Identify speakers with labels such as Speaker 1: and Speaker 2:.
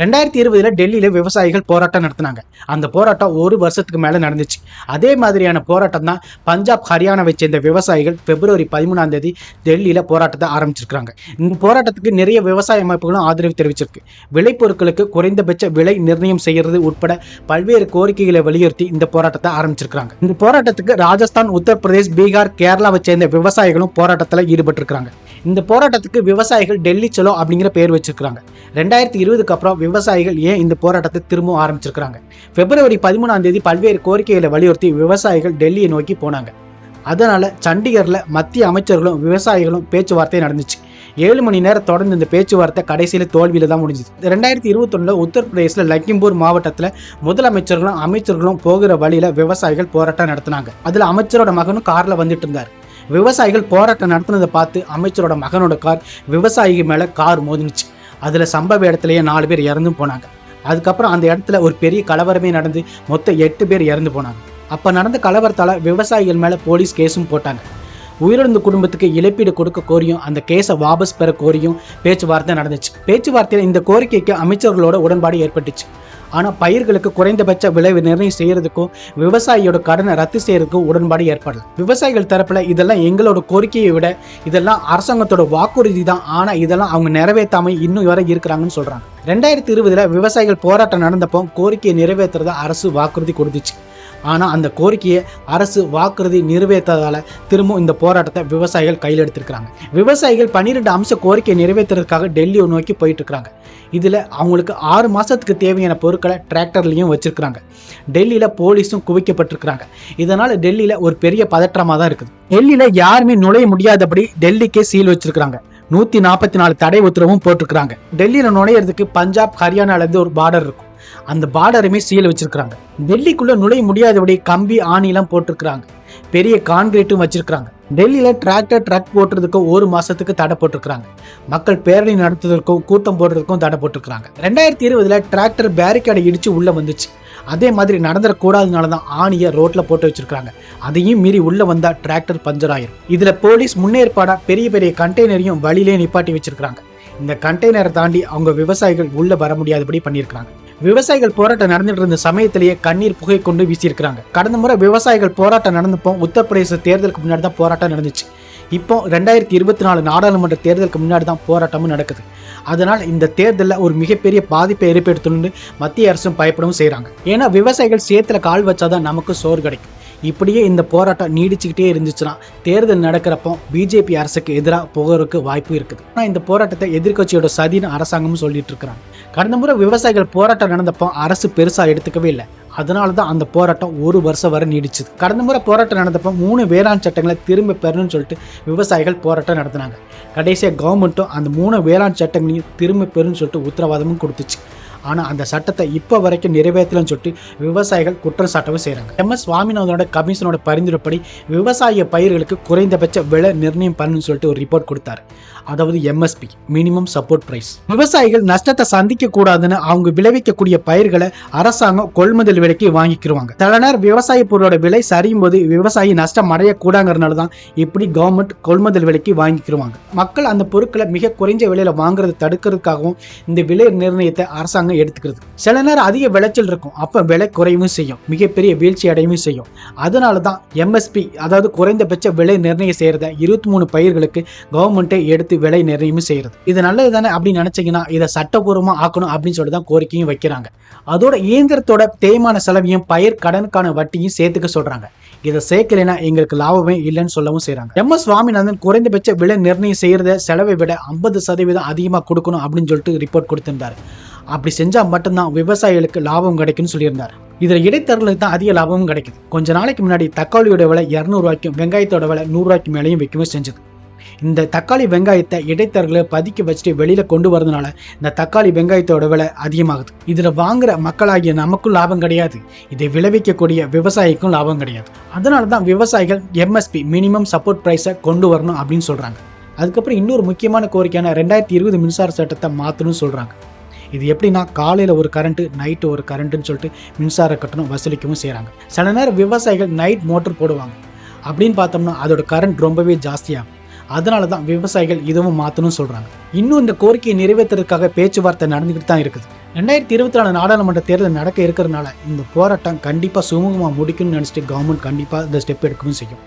Speaker 1: ரெண்டாயிரத்தி இருபதுல டெல்லியில விவசாயிகள் போராட்டம் நடத்தினாங்க. அந்த போராட்டம் ஒரு வருஷத்துக்கு மேல நடந்துச்சு. அதே மாதிரியான போராட்டம் தான் பஞ்சாப் ஹரியானாவை சேர்ந்த விவசாயிகள் பிப்ரவரி பதிமூணாம் தேதி டெல்லியில போராட்டத்தை ஆரம்பிச்சிருக்காங்க இந்த போராட்டத்துக்கு நிறைய விவசாய அமைப்புகளும் ஆதரவு தெரிவிச்சிருக்கு. விளைபொருட்களுக்கு குறைந்தபட்ச விலை நிர்ணயம் செய்யறது உட்பட பல்வேறு கோரிக்கைகளை வலியுறுத்தி இந்த போராட்டத்தை ஆரம்பிச்சிருக்காங்க இந்த போராட்டத்துக்கு ராஜஸ்தான் உத்தரப்பிரதேஷ் பீகார் கேரளாவை சேர்ந்த விவசாயிகளும் போராட்டத்தில் ஈடுபட்டிருக்காங்க இந்த போராட்டத்துக்கு விவசாயிகள் டெல்லி செலோ அப்படிங்கிற பேர் வச்சிருக்காங்க ரெண்டாயிரத்தி இருபதுக்கு அப்புறம் விவசாயிகள் ஏன் இந்த போராட்டத்தை திரும்பவும் ஆரம்பிச்சிருக்காங்க பிப்ரவரி பதிமூணாம் தேதி பல்வேறு கோரிக்கைகளை வலியுறுத்தி விவசாயிகள் டெல்லியை நோக்கி போனாங்க. அதனால சண்டிகர்ல மத்திய அமைச்சர்களும் விவசாயிகளும் பேச்சுவார்த்தை நடந்துச்சு. ஏழு மணி நேரம் தொடர்ந்து இந்த பேச்சுவார்த்தை கடைசியில் தோல்வியில தான் முடிஞ்சுது. ரெண்டாயிரத்தி இருபத்தொன்னுல உத்தரப்பிரதேசில் லக்கிம்பூர் மாவட்டத்தில் முதலமைச்சர்களும் அமைச்சர்களும் போகிற வழியில விவசாயிகள் போராட்டம் நடத்தினாங்க. அதுல அமைச்சரோட மகனும் கார்ல வந்துட்டு இருந்தார். விவசாயிகள் போராட்டம் நடத்தினதை பார்த்து அமைச்சரோட மகனோட கார் விவசாயிகள் மேலே கார் மோதினுச்சு. அதில் சம்பவ இடத்துலையே நாலு பேர் இறந்தும் போனாங்க. அதுக்கப்புறம் அந்த இடத்துல ஒரு பெரிய கலவரமே நடந்து மொத்தம் எட்டு பேர் இறந்து போனாங்க. அப்போ நடந்த கலவரத்தால் விவசாயிகள் மேலே போலீஸ் கேஸும் போட்டாங்க. உயிரிழந்த குடும்பத்துக்கு இழப்பீடு கொடுக்க கோரியும் அந்த கேஸை வாபஸ் பெற கோரியும் பேச்சுவார்த்தை நடந்துச்சு. பேச்சுவார்த்தையில் இந்த கோரிக்கைக்கு அமைச்சர்களோட உடன்பாடு ஏற்பட்டுச்சு. ஆனால் பயிர்களுக்கு குறைந்தபட்ச விளைவு நிர்ணயம் செய்யறதுக்கும் விவசாயியோட கடனை ரத்து செய்யறதுக்கும் உடன்பாடு ஏற்படலாம் விவசாயிகள் தரப்புல இதெல்லாம் எங்களோட கோரிக்கையை விட இதெல்லாம் அரசாங்கத்தோட வாக்குறுதி தான். ஆனால் இதெல்லாம் அவங்க நிறைவேற்றாம இன்னும் வரை இருக்கிறாங்கன்னு சொல்றாங்க. ரெண்டாயிரத்தி இருபதுல விவசாயிகள் போராட்டம் நடந்தப்போ கோரிக்கையை நிறைவேற்றுறத அரசு வாக்குறுதி கொடுத்துச்சு. ஆனால் அந்த கோரிக்கையை அரசு வாக்குறுதி நிறைவேற்றதால் திரும்பவும் இந்த போராட்டத்தை விவசாயிகள் கையில் எடுத்திருக்கிறாங்க. விவசாயிகள் பன்னிரெண்டு அம்ச கோரிக்கையை நிறைவேற்றுறதுக்காக டெல்லியை நோக்கி போயிட்டு இருக்கிறாங்க இதில் அவங்களுக்கு ஆறு மாதத்துக்கு தேவையான பொருட்களை டிராக்டர்லையும் வச்சுருக்கிறாங்க. டெல்லியில் போலீஸும் குவிக்கப்பட்டிருக்கிறாங்க. இதனால் டெல்லியில் ஒரு பெரிய பதற்றமாக தான் இருக்குது. டெல்லியில் யாருமே நுழைய முடியாதபடி டெல்லிக்கே சீல் வச்சுருக்கிறாங்க. நூற்றி நாற்பத்தி நாலு தடை உத்தரவும் போட்டிருக்கிறாங்க. டெல்லியில் நுழையிறதுக்கு பஞ்சாப் ஹரியானாலேருந்து ஒரு பார்டர் இருக்கும். அந்த பார்டருமே சீல் வச்சிருக்கிறாங்க. டெல்லிக்குள்ள நுழைய முடியாதபடி கம்பி ஆணிலாம் போட்டிருக்கிறாங்க. பெரிய கான்கிரீட்டும் வச்சிருக்கிறாங்க. டெல்லியில டிராக்டர் ட்ரக் போட்டுறதுக்கும் ஒரு மாசத்துக்கு தடை போட்டிருக்கிறாங்க. மக்கள் பேரணி நடத்துவதற்கும் கூட்டம் போடுறதுக்கும் தடை போட்டிருக்கிறாங்க. ரெண்டாயிரத்தி இருபதுல டிராக்டர் பேரிகேடை இடிச்சு உள்ள வந்துச்சு. அதே மாதிரி நடந்துடக்கூடாதனால தான் ஆணியை ரோட்ல போட்டு வச்சிருக்காங்க அதையும் மீறி உள்ள வந்தா டிராக்டர் பஞ்சர் ஆயிரும் இதுல போலீஸ் முன்னேற்பாடா பெரிய பெரிய கண்டெய்னரையும் வழியிலே நிப்பாட்டி வச்சிருக்காங்க இந்த கண்டெய்னரை தாண்டி அவங்க விவசாயிகள் உள்ள வர முடியாதபடி பண்ணியிருக்காங்க விவசாயிகள் போராட்டம் நடந்துட்டு இருந்த சமயத்திலேயே கண்ணீர் புகை கொண்டு வீசியிருக்கிறாங்க. கடந்த முறை விவசாயிகள் போராட்டம் நடந்தப்போ உத்தரப்பிரதேச தேர்தலுக்கு முன்னாடி தான் போராட்டம் நடந்துச்சு. இப்போ ரெண்டாயிரத்தி இருபத்தி நாலு நாடாளுமன்ற தேர்தலுக்கு முன்னாடி தான் போராட்டமும் நடக்குது. அதனால் இந்த தேர்தலில் ஒரு மிகப்பெரிய பாதிப்பை ஏற்படுத்தணும்னு மத்திய அரசும் பயப்படவும் செய்கிறாங்க ஏன்னா விவசாயிகள் சேத்துல கால் வச்சாதான் நமக்கு சோறு கிடைக்கும். இப்படியே இந்த போராட்டம் நீடிச்சுக்கிட்டே இருந்துச்சுன்னா தேர்தல் நடக்கிறப்போ பிஜேபி அரசுக்கு எதிராக போகிறதுக்கு வாய்ப்பு இருக்குது. ஆனால் இந்த போராட்டத்தை எதிர்க்கட்சியோட சதின்னு அரசாங்கமும் சொல்லிட்டு இருக்கிறாங்க. கடந்த முறை விவசாயிகள் போராட்டம் நடந்தப்போ அரசு பெருசாக எடுத்துக்கவே இல்லை. அதனால தான் அந்த போராட்டம் ஒரு வருஷம் வரை நீடிச்சுது. கடந்த முறை போராட்டம் நடந்தப்போ மூணு வேளாண் சட்டங்களை திரும்ப பெறணும்னு சொல்லிட்டு விவசாயிகள் போராட்டம் நடத்தினாங்க. கடைசியாக கவர்மெண்ட்டும் அந்த மூணு வேளாண் சட்டங்களையும் திரும்ப பெறுன்னு சொல்லிட்டு உத்தரவாதமும் கொடுத்துச்சு. ஆனால் அந்த சட்டத்தை இப்போ வரைக்கும் நிறைவேற்றலன்னு சொல்லிட்டு விவசாயிகள் குற்றம் சாட்டவும் செய்கிறாங்க எம். எஸ். சுவாமிநாதனோட கமிஷனோட பரிந்துரைப்படி விவசாய பயிர்களுக்கு குறைந்தபட்ச விலை நிர்ணயம் பண்ணணும்னு சொல்லிட்டு ஒரு ரிப்போர்ட் கொடுத்தாரு. அதாவது எம்எஸ்பி மினிமம் சப்போர்ட் பிரைஸ் விவசாயிகள் நஷ்டத்தை சந்திக்க கூடாதுன்னு அவங்க விளைவிக்கக்கூடிய பயிர்களை அரசாங்கம் கொள்முதல் விலைக்கு வாங்கிக்கிருவாங்க. தலைநர் விவசாய பொருளோட விலை சரியும் போது விவசாயி நஷ்டம் அடையக்கூடாங்கிறனால தான் இப்படி கவர்மெண்ட் கொள்முதல் விலைக்கு வாங்கிக்கிருவாங்க. மக்கள் அந்த பொருட்களை மிக குறைஞ்ச விலையில வாங்குறதை தடுக்கிறதுக்காகவும் இந்த விலை நிர்ணயத்தை அரசாங்கம் எடுத்துக்கிறது. சில நேரம் அதிக விளைச்சல் இருக்கும். அப்போ விலை குறையவும் செய்யும். மிகப்பெரிய வீழ்ச்சி அடையவும் செய்யும். அதனால தான் எம்எஸ்பி அதாவது குறைந்தபட்ச விலை நிர்ணயம் செய்கிறத இருபத்தி மூணு பயிர்களுக்கு கவர்மெண்ட்டே எடுத்து விலை நிர்ணயமும் செய்கிறது இது நல்லது தானே அப்படின்னு நினச்சிங்கன்னா இதை சட்டபூர்வமாக ஆக்கணும் அப்படின்னு சொல்லி தான் கோரிக்கையும் வைக்கிறாங்க. அதோட இயந்திரத்தோட தேய்மான செலவையும் பயிர் கடனுக்கான வட்டியும் சேர்த்துக்க சொல்கிறாங்க இதை சேர்க்கலைன்னா எங்களுக்கு லாபமே இல்லைன்னு சொல்லவும் செய்கிறாங்க எம் எஸ் சுவாமிநாதன் குறைந்தபட்ச விலை நிர்ணயம் செய்கிறத செலவை விட ஐம்பது சதவீதம் அதிகமாக கொடுக்கணும் அப்படின்னு சொல்லிட்டு ரிப்போர்ட் கொடுத்திருந்தாரு. அப்படி செஞ்சால் மட்டும்தான் விவசாயிகளுக்கு லாபம் கிடைக்கும்னு சொல்லியிருந்தார். இதில் இடைத்தரலுக்கு தான் அதிக லாபமும் கிடைக்குது. கொஞ்ச நாளைக்கு முன்னாடி தக்காளியோட விலை இரநூறுவாய்க்கும் வெங்காயத்தோட விலை நூறுரூவாய்க்கு மேலேயும் விற்கவும் செஞ்சது. இந்த தக்காளி வெங்காயத்தை இடைத்தரகளை பதுக்கி வச்சுட்டு வெளியில கொண்டு வரதுனால இந்த தக்காளி வெங்காயத்தோட விலை அதிகமாகுது. இதுல வாங்குற மக்களாகிய நமக்கும் லாபம் கிடையாது. இதை விளைவிக்கக்கூடிய விவசாயிக்கும் லாபம் கிடையாது. அதனால தான் விவசாயிகள் எம்எஸ்பி மினிமம் சப்போர்ட் ப்ரைஸை கொண்டு வரணும் அப்படின்னு சொல்றாங்க. அதுக்கப்புறம் இன்னொரு முக்கியமான கோரிக்கையான ரெண்டாயிரத்தி இருபது மின்சார சட்டத்தை மாற்றணும்னு சொல்றாங்க. இது எப்படின்னா காலையில் ஒரு கரண்ட்டு நைட்டு ஒரு கரண்ட்டுன்னு சொல்லிட்டு மின்சார கட்டணம் வசூலிக்கவும் செய்கிறாங்க சில நேரம் விவசாயிகள் நைட் மோட்டர் போடுவாங்க. அப்படின்னு பார்த்தோம்னா அதோட கரண்ட் ரொம்பவே ஜாஸ்தியாகும். அதனால தான் விவசாயிகள் இதுவும் மாற்றணும்னு சொல்கிறாங்க இன்னும் இந்த கோரிக்கையை நிறைவேற்றுறதுக்காக பேச்சுவார்த்தை நடந்துக்கிட்டு தான் இருக்குது. ரெண்டாயிரத்தி இருபத்தி நாலு நாடாளுமன்ற தேர்தல் நடக்க இருக்கிறதுனால இந்த போராட்டம் கண்டிப்பாக சுமூகமாக முடிக்கணும்னு நினச்சிட்டு கவர்மெண்ட் கண்டிப்பாக இந்த ஸ்டெப் எடுக்கவும் செய்யும்.